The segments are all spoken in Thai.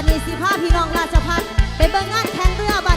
านนี้สิพาพี่น้องราชพัฒไปเบิ่งงานแข่งเรือบ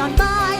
Bye-bye.